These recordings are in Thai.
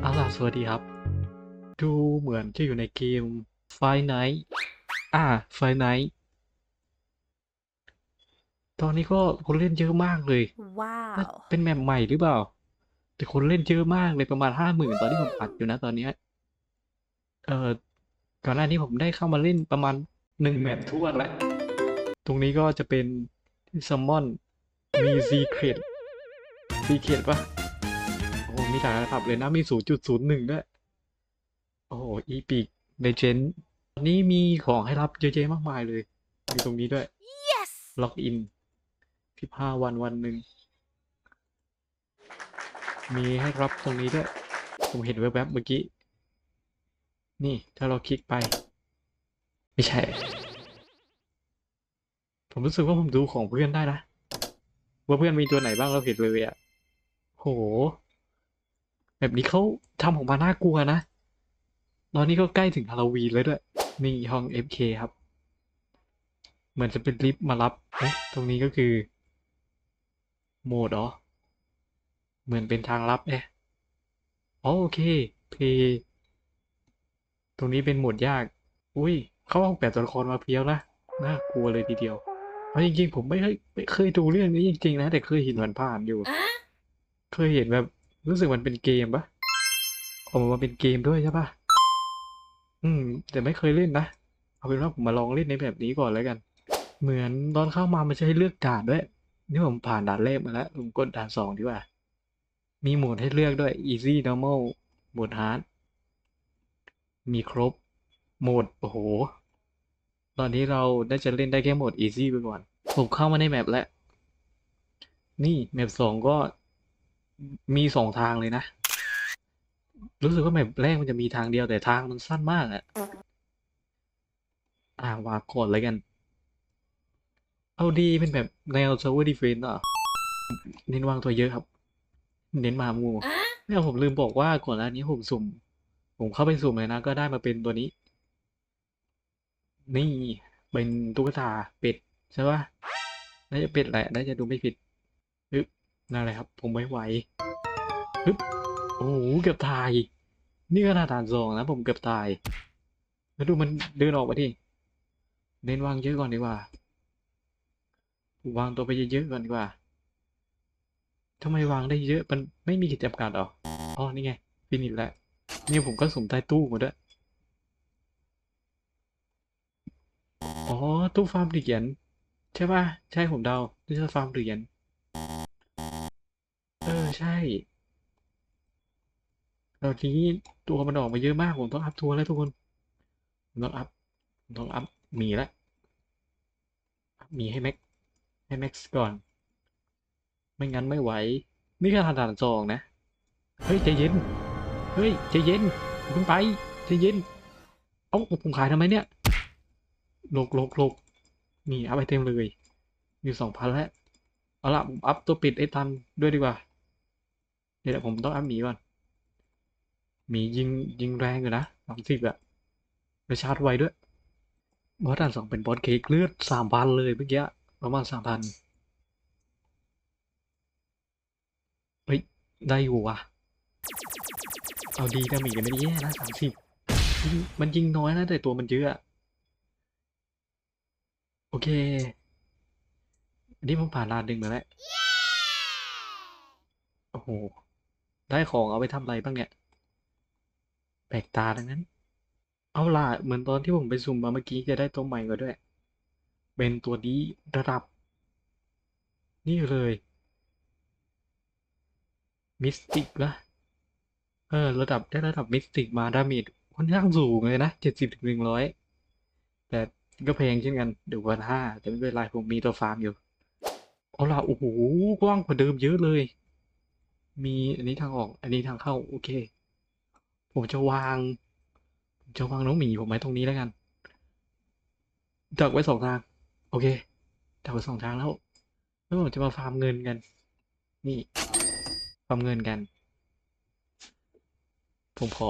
เอาล่ะสวัสดีครับ ดูเหมือนจะอยู่ในเกม f i Night อ่า f i Night ตอนนี้ก็คนเล่นเยอะมากเลย ว้าน่าวเป็นแมปใหม่หรือเปล่า แต่คนเล่นเยอะมากเลยประมาณห้าหมื่นตอนที่ผมอัดอยู่นะตอนเนี้ยเอ่อก่อนหน้านี้ผมได้เข้ามาเล่นประมาณหนึ่งแมปทั่วแล้ว ตรงนี้ก็จะเป็นซัมมอนมีซีเครตซีเครตปะโอ้โห มีหลายระดับเลยนะมีศูนย์จุดศูนย์หนึ่งด้วย โอ้โหอีพิกเลเจนด์ตอนนี้มีของให้รับเยอะแยะมากมายเลย มีตรงนี้ด้วย yes ล็อกอินสิบห้าวันวันหนึ่ง มีให้รับตรงนี้ด้วย ผมเห็นแวบๆเมื่อกี้ นี่ถ้าเราคลิกไป ไม่ใช่ ผมรู้สึกว่าผมดูของเพื่อนได้นะ ว่าเพื่อนมีตัวไหนบ้างเราเห็นเลยอะโห แบบนี้เขาทำออกมาน่ากลัวนะ ตอนนี้ก็ใกล้ถึงฮาโลวีนแล้วด้วย นี่ห้อง FK ครับ เหมือนจะเป็นลิฟต์มารับเอ๊ะตรงนี้ก็คือโหมดเหรอ เหมือนเป็นทางลับเอ๊ะอ๋อโอเคเพย์ตรงนี้เป็นโหมดยาก อุ้ย เขาเอาแบบตัวละครมาเพียวนะ น่ากลัวเลยทีเดียวเพราะจริงๆผมไม่เคยไม่เคยดูเรื่องนี้จริงๆนะ แต่เคยเห็นมันผ่านอยู่ เคยเห็นแบบ รู้สึกมันเป็นเกมปะออกมาเป็นเกมด้วยใช่ปะอืม แต่ไม่เคยเล่นนะ เอาเป็นว่าผมมาลองเล่นในแบบนี้ก่อนแล้วกัน เหมือนตอนเข้ามามันจะให้เลือกด่านด้วย นี่ผมผ่านด่านแรกมาแล้ว ผมกดด่านสองดีกว่า มีโหมดให้เลือกด้วย easy normal โหมด hard มีครบ โหมด โอ้โห ตอนนี้เราได้จะเล่นได้แค่โหมด easy ไปก่อน ผมเข้ามาในแมปแล้ว นี่แมปสองก็ มีสองทางเลยนะ รู้สึกว่าแมปแรกมันจะมีทางเดียวแต่ทางมันสั้นมากอะอ่าวางก่อนเลยกัน เอาดีเป็นแบบแนว Tower Defense อะเน้นวางตัวเยอะครับ เน้นมามูเนี่ยผมลืมบอกว่าก่อนหน้านี้ผมสุ่ม ผมเข้าไปสุ่มเลยนะ ก็ได้มาเป็นตัวนี้ นี่เป็นตุ๊กตาเป็ดใช่ปะน่าจะเป็ดแหละน่าจะดูไม่ผิดฮึบ นั่นแหละครับ ผมไม่ไหวฮึบโอ้โหเกือบตาย นี่ขนาดด่านสองนะผมเกือบตาย แล้วดูมันเดินออกมาดิเน้นวางเยอะก่อนดีกว่า วางตัวไปเยอะๆก่อนดีกว่าทำไมวางได้เยอะ มันไม่มีขีดจำกัดหรอ อ๋อ นี่ไง ฟินิชแล้วนี่ผมก็สุ่มใต้ตู้หมาด้วย อ๋อ ตู้ฟาร์มเหรียญใช่ป่ะ ใช่ผมเดาตู้ฟาร์มเหรียญเออ ใช่ ตอนนี้ตัวมันออกมาเยอะมาก ผมต้องอัพทัวร์แล้วทุกคนต้องอัพต้องอัพมีแล้วอัพมีให้แม็กให้แม็กซ์ก่อน ไม่งั้นไม่ไหว นี่แค่ด่านสองนะ เฮ้ยใจเย็น เฮ้ยใจเย็นอย่าเพิ่งไปใจเย็น เอ้าผมขายทำไมเนี่ยโลกโลกโลกนี่อัพไอเต็มเลยมีสองพันแล้ว เอาละผมอัพตัวปิดไอ้ตันด้วยดีกว่า เดี๋ยวผมต้องอัพหมีก่อนหมียิงยิงแรงอยู่นะสามสิบอะไปชาร์จไวด้วยบอสด่านสองเป็นบอสเค้กเลือดสามพันเลยเมื่อกี้ประมาณสามพันเฮ้ยได้อยู่ว่ะเอาดีดาเมจยังไม่ได้แย่นะสามสิบมันยิงน้อยนะแต่ตัวมันเยอะอะโอเค อันนี้ผมผ่านลานหนึ่งมาแล้ว โอ้โห ได้ของเอาไปทำอะไรบ้างเนี่ยแปลกตาทั้งนั้น เอาล่ะเหมือนตอนที่ผมไปสุ่มมาเมื่อกี้จะได้ตัวใหม่มาด้วย เป็นตัวนี้ระดับ นี่เลยมิสติกนะเออ ระดับได้ระดับมิสติกมาดาเมจค่อนข้างสูงเลยนะเจ็ดสิบถึงหนึ่งร้อยแต่ก็แพงเช่นกันเดี๋ยววันห้าแต่ไม่เป็นไรผมมีตัวฟาร์มอยู่เอาล่ะโอ้โหกว้างกว่าเดิมเยอะเลย มีอันนี้ทางออก อันนี้ทางเข้า โอเค ผมจะวาง ผมจะวางน้องหมีผมไว้ตรงนี้แล้วกัน ดักไว้สองทาง โอเค ดักไว้สองทางแล้ว แล้วผมจะมาฟาร์มเงินกัน นี่ ฟาร์มเงินกัน ผมขอ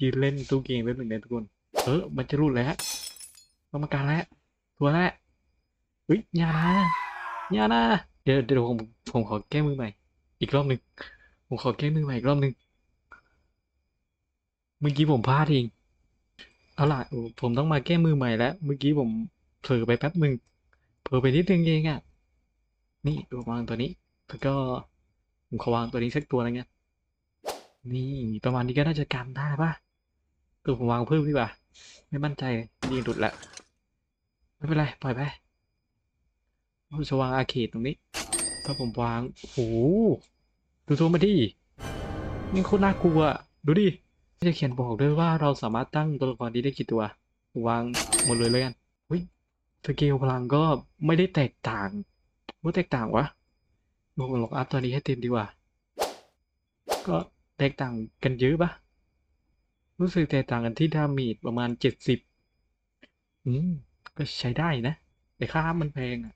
ยืนเล่นตู้เกมแป๊บหนึ่งนทุกคน เออ มันจะรุดแล้วกรรมการแล้ว ตัวแล้วเฮ้ยย่านะย่านะเดี๋ยวเดี๋ยวผมผมขอแก้มือใหม่อีกรอบหนึ่ง ผมขอแก้มือใหม่อีกรอบหนึ่งเมื่อกี้ผมพลาดเอง เอาล่ะโอ้ผมต้องมาแก้มือใหม่แล้ว เมื่อกี้ผมเผลอไปแป๊บหนึ่งเผลอไปนิดนึงเองอะนี่วางตัวนี้ แล้วก็ผมขอวางตัวนี้สักตัวอะไรเงี้ยนี่ประมาณนี้ก็น่าจะกันได้ป่ะตัวผมวางเพิ่มดีกว่า ไม่มั่นใจยิงหลุดละ ไม่เป็นไร ปล่อยไปผมจะวางอาเคดตรงนี้ ถ้าผมวางโอ้โห ดูตัวมาดินี่โคตรน่ากลัว ดูดิจะเขียนบอกด้วยว่าเราสามารถตั้งตัวละครนี้ได้กี่ตัว วางหมดเลยเลยกันเฮ้ยสเกลพลังก็ไม่ได้แตกต่างว่าแตกต่างวะบอกล็อกอัพตัวนี้ให้เต็มดีกว่า ก็แตกต่างกันเยอะปะรู้สึกแตกต่างกันที่ดาเมจประมาณเจ็ดสิบอืม ก็ใช้ได้นะ แต่ค่ามันแพงอะ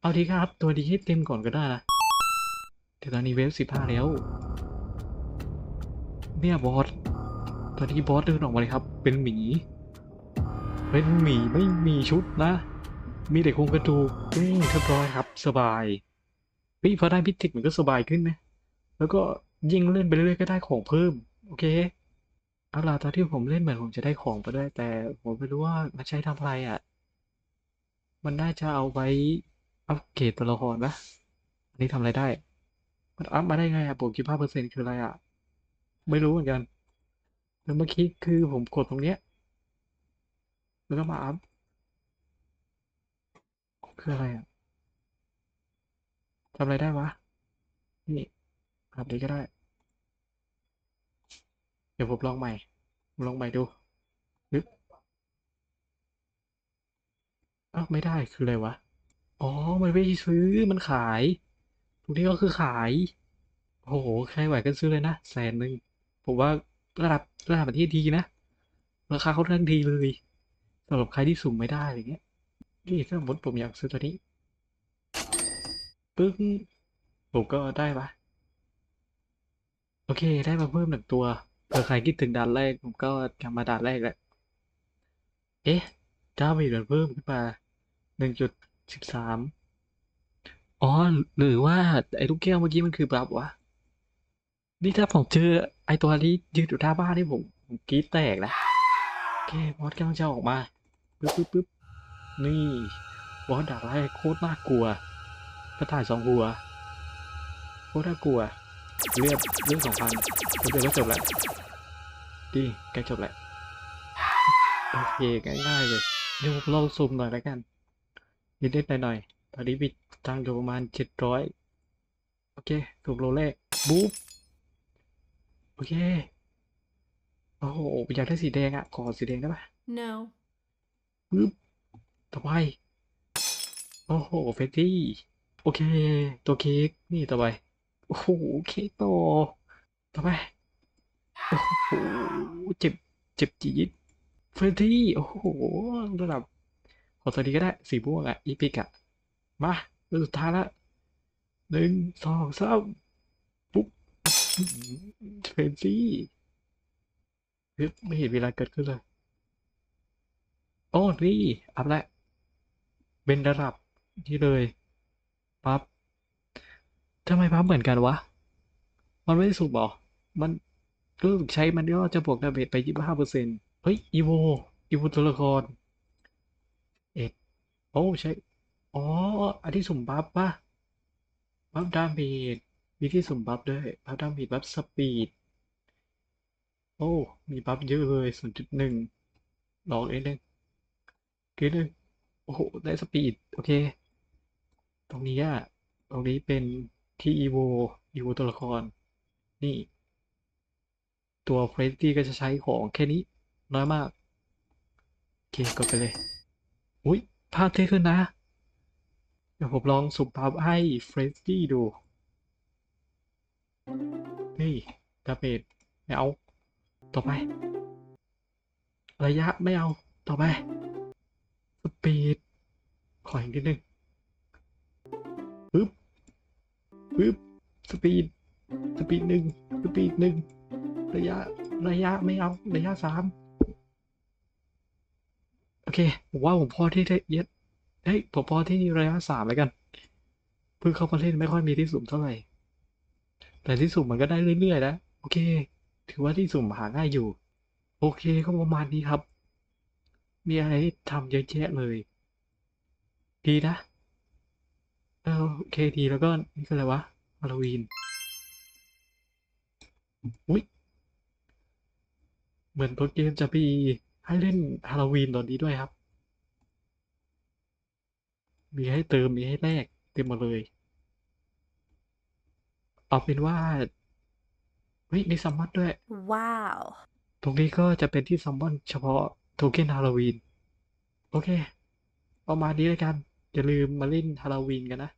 เอาทีครับ ตัวดีให้เต็มก่อนก็ได้นะ แต่ตอนนี้เวฟสิบห้าแล้ว เนี่ยบอส ตอนนี้บอสเดินออกมาเลยครับ เป็นหมี เป็นหมีไม่มีชุดนะ มีแต่โครงกระดูกนี่เรียบร้อยครับ สบายเฮ้ยพอได้พิติกมันก็สบายขึ้นไหมแล้วก็ยิงเล่นไปเรื่อยๆก็ได้ของเพิ่ม โอเคเอาล่ะตอนที่ผมเล่นเหมือนผมจะได้ของไปด้วย แต่ผมไม่รู้ว่ามันใช้ทำอะไรอะ มันน่าจะเอาไว้อัปเกรดตัวละครปะอันนี้ทำอะไรได้ มันอัพมาได้ไงอะบวกยี่ห้าเปอร์เซ็นต์คืออะไรอะไม่รู้เหมือนกันแล้วเมื่อกี้คือผมกดตรงเนี้ยแล้วก็มาอัพคืออะไรอะทำอะไรได้วะ นี่อัพนี้ก็ได้ เดี๋ยวผมลองใหม่ผมลองใหม่ดูปึ๊บอ้าวไม่ได้คืออะไรวะ อ๋อ มันไม่ได้ซื้อ มันขาย ตรงนี้ก็คือขาย โอ้โห ใครไหวก็ซื้อเลยนะแสนหนึ่ง ผมว่าระดับระดับประเทศดีนะ ราคาเขาค่องดีเลยสำหรับใครที่สุ่มไม่ได้อะไรเงี้ย นี่ถ้าสมมติผมอยากซื้อตัวนี้ ปึ้ง ผมก็ได้ปะโอเค ได้มาเพิ่มหนึ่งตัวเผื่อใครคิดถึงด่านแรกผมก็กลับมาด่านแรกแหละ เอ๊ะดาเมจมันเพิ่มขึ้นมาหนึ่งจุดสิบสาม อ๋อ หรือว่าไอ้ลูกแก้วเมื่อกี้มันคือบัฟวะ นี่ถ้าผมเจอไอ้ตัวนี้ยืนอยู่หน้าบ้านนี่ผมผมกรี๊ดแตกนะโอเคบอสกำลังจะออกมาปึ๊บปึ๊บปึ๊บนี่บอสดักไล่โคตรน่ากลัวกระต่ายสองหัวโคตรน่ากลัวเลือดเลือดสองพันเดี๋ยวก็จบแล้วดีใกล้จบแล้วโอเคง่ายๆเลยเดี๋ยวผมลองซูมหน่อยแล้วกันนิดๆหน่อยๆ ตอนนี้มีตังค์อยู่ประมาณเจ็ดร้อยโอเค ถูกโลแรกบุ๊บโอเค โอ้โหอยากได้สีแดงอะขอสีแดงได้ปะ No. ปึ๊บต่อไป โอ้โหเฟตตี้ โอเค ตัวเค้ก นี่ต่อไป โอ้โห เค้กต่อต่อไป โอ้โห เจ็บ เจ็บจี๊ดเฟรดดี้ โอ้โห ระดับ ขอตัวนี้ก็ได้ สีม่วงอะอีพิกอะ มาเรื่องสุดท้ายละหนึ่งสองสามปุ๊บเฟรดดี้ปึ๊บไม่เห็นเวลาเกิดขึ้นเลยโอ้นี่ อัพแล้วเป็นระดับที่เลยปั๊บทำไมปั๊บเหมือนกันวะ มันไม่ได้สูบหรอมันรู้สึกใช้มันก็จะบวกดาเมจไปยี่สิบห้าเปอร์เซ็นต์เฮ้ย อีโว อีโวตัวละคร เอ็ดโอ้ใช่ อ๋อ อันที่สุ่มบัฟปะบัฟดาเมจมีที่สุ่มบัฟด้วย บัฟดาเมจบัฟสปีด โอ้ มีบัฟเยอะเลยศูนย์จุดหนึ่งลองเองหนึ่งเกรดหนึ่งโอ้โห ได้สปีด โอเค ตรงนี้อะตรงนี้เป็นที่อีโว อีโวตัวละคร นี่ ตัวเฟรดดี้ก็จะใช้ของแค่นี้ น้อยมาก โอเค กดไปเลย อุ้ยภาพเท่ขึ้นนะ ดี๋ยวผมลองสุ่มภาพให้เฟรดดี้ดู นี่ดาเมจไม่เอา ต่อไป ระยะไม่เอา ต่อไป สปีด ขออีกนิดนึงปึ๊บปึ๊บ สปีด สปีดหนึ่งสปีดหนึ่ง ระยะ ระยะไม่เอา ระยะสาม โอเค ผมว่าผมพอที่ได้เย็ด เฮ้ยผมพอที่ระยะสามแล้วกัน เพิ่งเข้ามาเล่นไม่ค่อยมีที่สุ่มเท่าไหร่ แต่ที่สุ่มมันก็ได้เรื่อยๆนะโอเค ถือว่าที่สุ่มหาง่ายอยู่ โอเคก็ประมาณนี้ครับ มีอะไรทำเยอะแยะเลย ดีนะโอเคดีแล้วก็นี่คืออะไรวะฮาโลวีนอุ๊ยเหมือนตัวเกมจะมีให้เล่นฮาโลวีนตอนนี้ด้วยครับ มีให้เติมมีให้แลกเต็มหมดเลย เอาเป็นว่าเฮ้ยมีซัมมอนด้วย Wow. ตรงนี้ก็จะเป็นที่ซัมมอนเฉพาะโทเค็นฮาโลวีน โอเค ประมาณนี้แล้วกัน อย่าลืมมาเล่นฮาโลวีนกันนะ